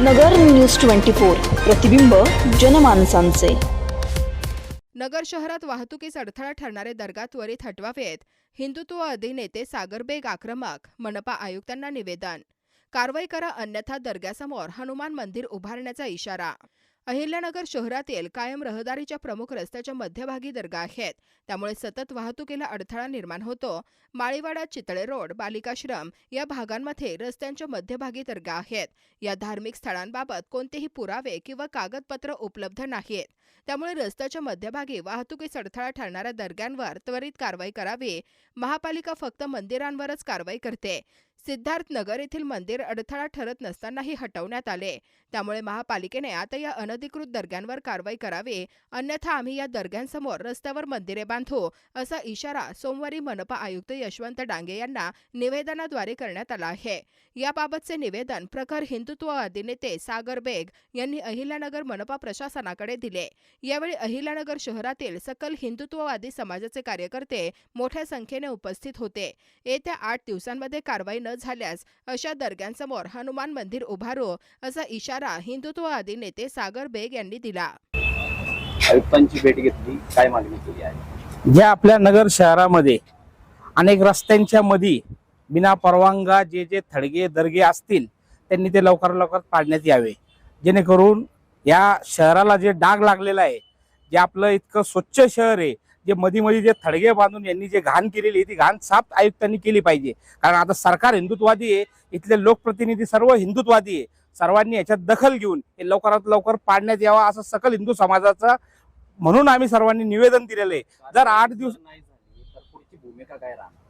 नगर news twenty four प्रतिबिंब जनमानसांचे. नगर शहरात वाहतुकीस अडथळा ठरणारे दर्गा त्वरित हटवावेत. हिंदुत्व अधिनेते सागर बेग आक्रमक मनपा आयुक्तांना निवेदन. कारवाई करा अन्यथा दर्ग्यासमोर हनुमान मंदिर उभारण्याचा इशारा. अहिल्यानगर शहरातील कायम रहदारीच्या प्रमुख रस्त्याच्या मध्यभागी दर्गा आहेत. त्यामुळे सतत वाहतुकीला अडथळा निर्माण होतो. माळीवाडा चितळे रोड बालिकाश्रम या भागांमध्ये रस्त्यांच्या मध्यभागी दर्गा आहेत. या धार्मिक स्थळांबाबत कोणतेही पुरावे किंवा कागदपत्र उपलब्ध नाहीत. त्यामुळे रस्त्याच्या मध्यभागी वाहतुकीस अडथळा ठरणाऱ्या दर्ग्यांवर त्वरित कारवाई करावी. महापालिका फक्त मंदिरांवरच कारवाई करते. सिद्धार्थ नगर येथील मंदिर अडथळा ठरत नसतानाही हटवण्यात आले. त्यामुळे महापालिकेने आता या अनधिकृत दर्ग्यांवर कारवाई करावी अन्यथा आम्ही या दर्ग्यांसमोर रस्त्यावर मंदिरे बांधू असा इशारा सोमवारी मनपा आयुक्त यशवंत डांगे यांना निवेदनाद्वारे करण्यात आला आहे. याबाबतचे निवेदन प्रखर हिंदुत्ववादी नेते सागर बेग यांनी अहिल्यानगर मनपा प्रशासनाकडे दिले. यावेळी अहिल्यानगर शहरातील सकल हिंदुत्ववादी समाजाचे कार्यकर्ते मोठ्या संख्येने उपस्थित होते. येत्या आठ दिवसांमध्ये कारवाई न झाल्यास अशा दर्ग्यांसमोर हनुमान मंदिर उभारू असा इशारा हिंदुत्ववादी नेते सागर बेग यांनी दिला. आयुक्तांची भेट घेतली. काय मागणी केली आहे? ज्या आपल्या नगर शहरामध्ये अनेक रस्त्यांच्या मध्ये बिना परवानगा जे जे थडगे दर्गे असतील त्यांनी ते लवकर लवकर पाडण्यात यावे. जेणेकरून या शहराला जे डाग लागलेला आहे जे आपलं इतकं स्वच्छ शहर आहे जे मध्ये मध्ये जे थडगे बांधून यांनी जे घाण केलेली आहे ती घाण साफ आयुक्तांनी केली पाहिजे. कारण आता सरकार हिंदुत्वादी आहे इथले लोकप्रतिनिधी सर्व हिंदुत्वादी आहे. सर्वांनी याच्यात दखल घेऊन हे लवकरात लवकर पाडण्यात यावा असं सकल हिंदू समाजाचा म्हणून आम्ही सर्वांनी निवेदन दिलेलं आहे. जर आठ दिवस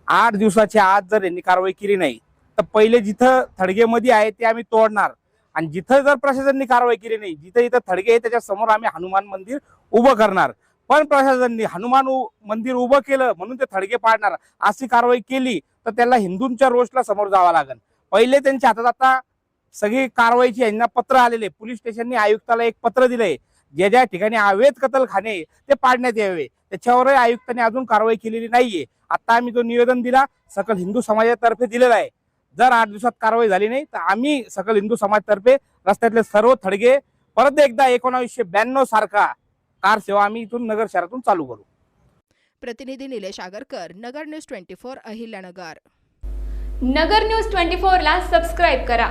आठ दिवसाच्या आत जर यांनी कारवाई केली नाही तर पहिले जिथं थडगेमध्ये आहे ते आम्ही तोडणार. आणि जिथं जर प्रशासनाने कारवाई केली नाही जिथं इथं थडगे आहे त्याच्यासमोर आम्ही हनुमान मंदिर उभं करणार. पण प्रशासनाने हनुमान मंदिर उभं केलं म्हणून ते थडगे पाडणार. अशी कारवाई केली तर त्याला हिंदूंच्या रोषला समोर जावं लागेल. पहिले त्यांच्या हातात आता सगळी कारवाईची यांना पत्र आलेले. पोलीस स्टेशनने आयुक्ताला एक पत्र दिलंय. ज्या ज्या ठिकाणी अवैध कतलखाने ते पाडण्यात यावे. त्याच्यावरही आयुक्तांनी अजून कारवाई केलेली नाहीये. आता आम्ही जो निवेदन दिला सकल हिंदू समाजातर्फे दिलेला आहे. जर आठ दिवसात कारवाई झाली नाही तर आम्ही सकल हिंदू समाजातर्फे रस्त्यातले सर्व थडगे परत एकदा एकोणावीसशे ब्याण्णव सारखा कार सेवा आम्ही इथून नगर शहरातून चालू करू. प्रतिनिधी Nilesh Agarkar Nagar news twenty four Ahilyanagar. Nagar news twenty फोरला सबस्क्राईब करा.